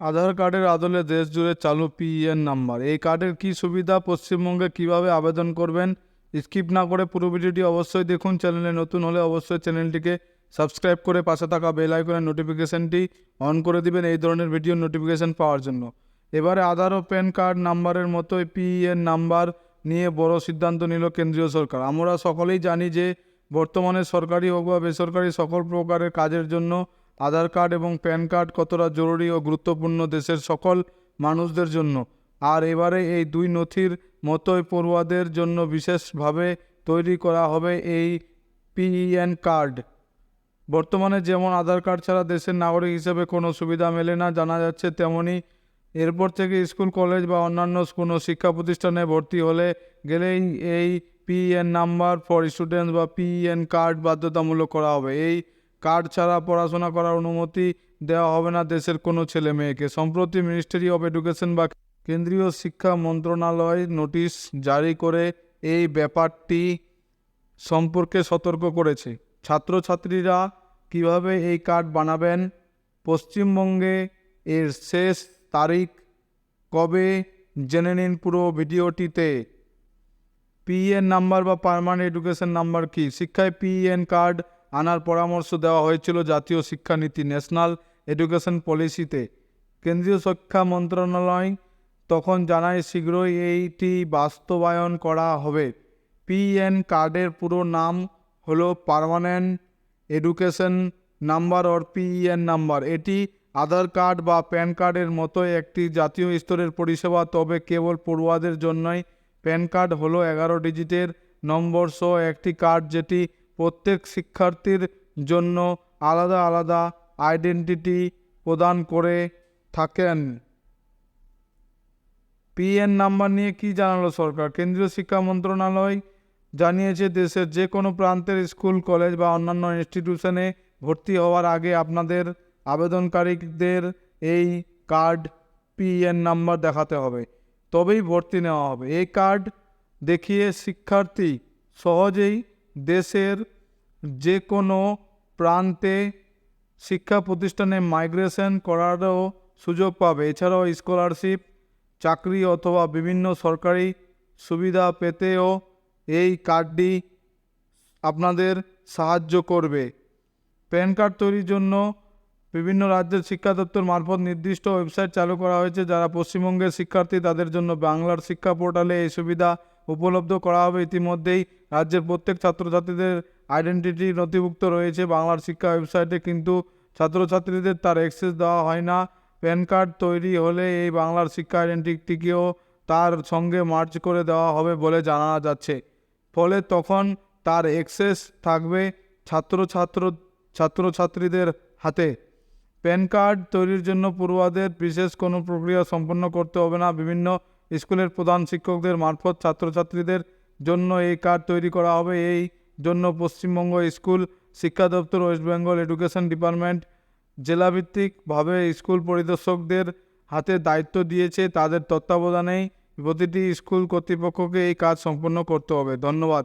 আধার কার্ডের আদলে দেশ জুড়ে চালু পিএন নাম্বার। এই কার্ডের কি সুবিধা? পশ্চিমবঙ্গে কীভাবে আবেদন করবেন? স্কিপ না করে পুরো ভিডিওটি অবশ্যই দেখুন। চ্যানেলে নতুন হলে অবশ্যই চ্যানেলটিকে সাবস্ক্রাইব করে পাশে থাকা বেল আইকনের নোটিফিকেশনটি অন করে দিবেন এই ধরনের ভিডিও নোটিফিকেশন পাওয়ার জন্য। এবারে আধার ও প্যান কার্ড নাম্বারের মতোই পিএন নাম্বার নিয়ে বড় সিদ্ধান্ত নিল কেন্দ্রীয় সরকার। আমরা সকলেই জানি যে বর্তমানে সরকারি হোক বা বেসরকারি সকল প্রকারের কাজের জন্য আধার কার্ড এবং প্যান কার্ড কতটা জরুরি ও গুরুত্বপূর্ণ দেশের সকল মানুষদের জন্য? আর এবারে এই দুই নথির মতোই পড়ুয়াদের জন্য বিশেষভাবে তৈরি করা হবে এই পিএন কার্ড। বর্তমানে যেমন আধার কার্ড ছাড়া দেশের নাগরিক হিসেবে কোনো সুবিধা মেলে না, জানা যাচ্ছে তেমনই এরপর থেকে স্কুল, কলেজ বা অন্যান্য কোনো শিক্ষা প্রতিষ্ঠানে ভর্তি হলে গেলেই এই পিএন নাম্বার ফর স্টুডেন্টস বা পিএন কার্ড বাধ্যতামূলক করা হবে। এই কার্ড ছাড়া পড়াশোনা করার অনুমতি দেওয়া হবে না দেশের কোনো ছেলে মেয়েকে। সম্প্রতি মিনিস্ট্রি অফ এডুকেশন বা কেন্দ্রীয় শিক্ষা মন্ত্রণালয় নোটিশ জারি করে এই ব্যাপারটি সম্পর্কে সতর্ক করেছে। ছাত্রছাত্রীরা কীভাবে এই কার্ড বানাবেন? পশ্চিমবঙ্গে এর শেষ তারিখ কবে? জেনে নিন পুরো ভিডিওটিতে। পিএন নাম্বার বা পার্মানেন্ট এডুকেশন নাম্বার কি? শিক্ষায় পিএন কার্ড আনার পরামর্শ দেওয়া হয়েছিল জাতীয় শিক্ষানীতি ন্যাশনাল এডুকেশন পলিসিতে। কেন্দ্রীয় শিক্ষা মন্ত্রণালয় তখন জানায় শীঘ্রই এইটি বাস্তবায়ন করা হবে। পিএন কার্ডের পুরো নাম হলো permanent education number or PEN number. এটি আধার কার্ড বা প্যান কার্ডের মতো একটি জাতীয় স্তরের পরিষেবা, তবে কেবল পড়ুয়াদের জন্যই। প্যান কার্ড হলো এগারো ডিজিটের নম্বর সহ একটি কার্ড যেটি প্রত্যেক শিক্ষার্থীর জন্য আলাদা আলাদা আইডেন্টিটি প্রদান করে থাকেন। পিএন নাম্বার নিয়ে কি জানালো সরকার? কেন্দ্রীয় শিক্ষা মন্ত্রণালয় জানিয়েছে দেশের যে কোনো প্রান্তের স্কুল, কলেজ বা অন্যান্য ইনস্টিটিউশনে ভর্তি হওয়ার আগে আপনাদের আবেদনকারীদের এই কার্ড পিএন নাম্বার দেখাতে হবে। তবেই ভর্তি নেওয়া হবে। এই কার্ড দেখিয়ে শিক্ষার্থী সহজেই দেশের যে কোনো প্রান্তে শিক্ষা প্রতিষ্ঠানে মাইগ্রেশন করারও সুযোগ পাবে। এছাড়াও স্কলারশিপ, চাকরি অথবা বিভিন্ন সরকারি সুবিধা পেতেও এই কার্ডটি আপনাদের সাহায্য করবে। প্যান কার্ড তৈরির জন্য বিভিন্ন রাজ্যের শিক্ষা দপ্তর মারফত নির্দিষ্ট ওয়েবসাইট চালু করা হয়েছে, যারা পশ্চিমবঙ্গের শিক্ষার্থী, তাদের জন্য বাংলার শিক্ষা পোর্টালে এই সুবিধা উপলব্ধ করা হবে। ইতিমধ্যেই রাজ্যের প্রত্যেক ছাত্রছাত্রীদের আইডেন্টিটি নথিভুক্ত রয়েছে। বাংলার শিক্ষা ওয়েবসাইটে কিন্তু ছাত্রছাত্রীদের তার অ্যাক্সেস দেওয়া হয় না। প্যান কার্ড তৈরি হলে এই বাংলার শিক্ষা আইডেন্টিটিকেও তার সঙ্গে মার্চ করে দেওয়া হবে বলে জানা যাচ্ছে। ফলে তখন তার অ্যাক্সেস থাকবে ছাত্রছাত্র, ছাত্রছাত্রীদের হাতে। প্যান কার্ড তৈরির জন্য পড়ুয়াদের বিশেষ কোনো প্রক্রিয়া সম্পন্ন করতে হবে না। বিভিন্ন স্কুলের প্রধান শিক্ষকদের মারফত ছাত্রছাত্রীদের জন্য এই কার্ড তৈরি করা হবে। এই জন্য পশ্চিমবঙ্গ স্কুল, শিক্ষা দপ্তর, ওয়েস্ট বেঙ্গল এডুকেশন ডিপার্টমেন্ট জেলাভিত্তিকভাবে স্কুল পরিদর্শকদের হাতে দায়িত্ব দিয়েছে। তাদের তত্ত্বাবধানেই প্রতিটি স্কুল কর্তৃপক্ষকে এই কাজ সম্পন্ন করতে হবে। ধন্যবাদ।